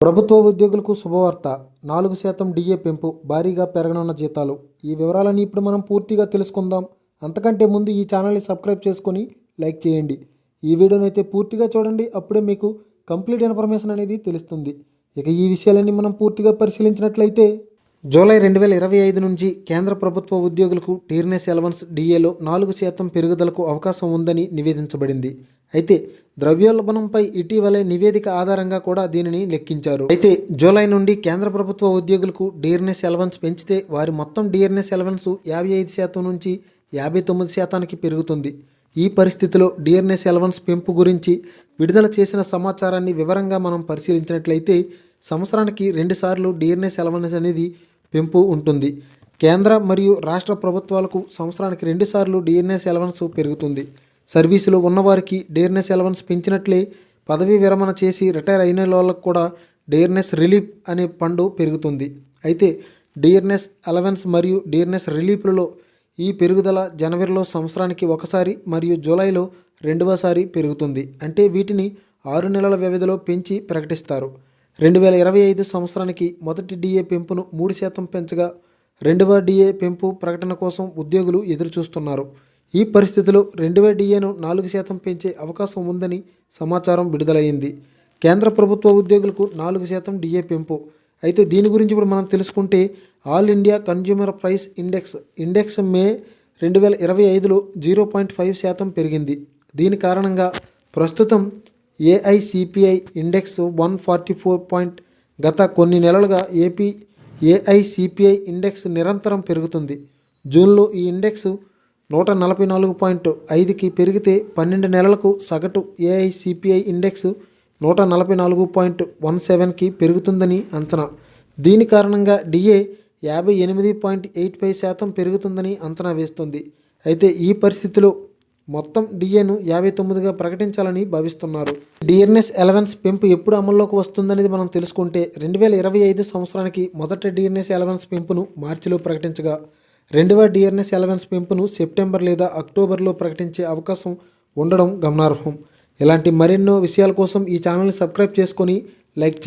ప్రభుత్వ ఉద్యోగులకు శుభవార్త. నాలుగు శాతం డిఏ పెంపు భారీగా పెరగనున్న జీతాలు. ఈ వివరాలని ఇప్పుడు మనం పూర్తిగా తెలుసుకుందాం. అంతకంటే ముందు ఈ ఛానల్ని సబ్స్క్రైబ్ చేసుకొని లైక్ చేయండి. ఈ వీడియోని అయితే పూర్తిగా చూడండి. అప్పుడే మీకు కంప్లీట్ ఇన్ఫర్మేషన్ అనేది తెలుస్తుంది. ఇక ఈ విషయాలన్నీ మనం పూర్తిగా పరిశీలించినట్లయితే జూలై రెండు వేల ఇరవై ఐదు నుంచి కేంద్ర ప్రభుత్వ ఉద్యోగులకు టీర్నెస్ ఎలవన్స్ డిఏలో నాలుగు శాతం పెరుగుదలకు అవకాశం ఉందని నివేదించబడింది. అయితే ద్రవ్యోల్బణంపై ఇటీవలే నివేదిక ఆధారంగా కూడా దీనిని లెక్కించారు. అయితే జూలై నుండి కేంద్ర ప్రభుత్వ ఉద్యోగులకు డిఆర్ఎస్ ఎలవన్స్ పెంచితే వారి మొత్తం డిఆర్ఎస్ ఎలవన్స్ యాభై ఐదు శాతం నుంచి యాభై తొమ్మిది శాతానికి పెరుగుతుంది. ఈ పరిస్థితిలో డిఆర్ఎస్ ఎలవన్స్ పెంపు గురించి విడుదల చేసిన సమాచారాన్ని వివరంగా మనం పరిశీలించినట్లయితే సంవత్సరానికి రెండుసార్లు డిఆర్ఎస్ ఎలవన్స్ అనేది పెంపు ఉంటుంది. కేంద్ర మరియు రాష్ట్ర ప్రభుత్వాలకు సంవత్సరానికి రెండుసార్లు డిఎన్ఎస్ ఎలవెన్స్ పెరుగుతుంది. సర్వీసులో ఉన్నవారికి డిఎన్ఎస్ ఎలవెన్స్ పెంచినట్లే పదవీ విరమణ చేసి రిటైర్ అయిన వాళ్ళకు కూడా డిఎన్ఎస్ రిలీఫ్ అనే పండు పెరుగుతుంది. అయితే డిఎన్ఎస్ అలవెన్స్ మరియు డిఎన్ఎస్ రిలీఫ్లలో ఈ పెరుగుదల జనవరిలో సంవత్సరానికి ఒకసారి మరియు జూలైలో రెండవసారి పెరుగుతుంది. అంటే వీటిని ఆరు నెలల వ్యవధిలో పెంచి ప్రకటిస్తారు. రెండు వేల ఇరవై ఐదు సంవత్సరానికి మొదటి డిఏ పెంపును మూడు శాతం పెంచగా రెండవ డిఏ పెంపు ప్రకటన కోసం ఉద్యోగులు ఎదురుచూస్తున్నారు. ఈ పరిస్థితిలో రెండవ డిఏను నాలుగు శాతం పెంచే అవకాశం ఉందని సమాచారం విడుదలైంది. కేంద్ర ప్రభుత్వ ఉద్యోగులకు నాలుగు శాతం డిఏ పెంపు. అయితే దీని గురించి ఇప్పుడు మనం తెలుసుకుంటే all India consumer price index index May రెండు వేల ఇరవై ఐదులో జీరో పాయింట్ ఫైవ్ శాతం పెరిగింది. దీని కారణంగా ప్రస్తుతం AICPI index one forty four point గత కొన్ని నెలలుగా ఏపీ ఏఐసిపిఐ ఇండెక్స్ నిరంతరం పెరుగుతుంది. జూన్లో ఈ ఇండెక్స్ నూట నలభై నాలుగు పాయింట్ ఐదుకి పెరిగితే పన్నెండు నెలలకు సగటు ఏఐసిపిఐ ఇండెక్స్ నూట నలభై నాలుగు పాయింట్ వన్ సెవెన్కి పెరుగుతుందని అంచనా. దీని కారణంగా డిఏ యాభై ఎనిమిది పాయింట్ ఎయిట్ ఫైవ్ శాతం పెరుగుతుందని అంచనా వేస్తుంది. అయితే ఈ పరిస్థితిలో మొత్తం డిఏను యాభై తొమ్మిదిగా ప్రకటించాలని భావిస్తున్నారు. డిఎన్ఎస్ ఎలవెన్స్ పెంపు ఎప్పుడు అమల్లోకి వస్తుందనేది మనం తెలుసుకుంటే రెండు వేల ఇరవై ఐదు సంవత్సరానికి మొదటి డిఎన్ఎస్ ఎలవెన్స్ పెంపును మార్చిలో ప్రకటించగా రెండవ డిఎన్ఎస్ ఎలవెన్స్ పెంపును సెప్టెంబర్ లేదా అక్టోబర్లో ప్రకటించే అవకాశం ఉండడం గమనార్హం. ఇలాంటి మరెన్నో విషయాల కోసం ఈ ఛానల్ని సబ్స్క్రైబ్ చేసుకొని లైక్ చేయండి.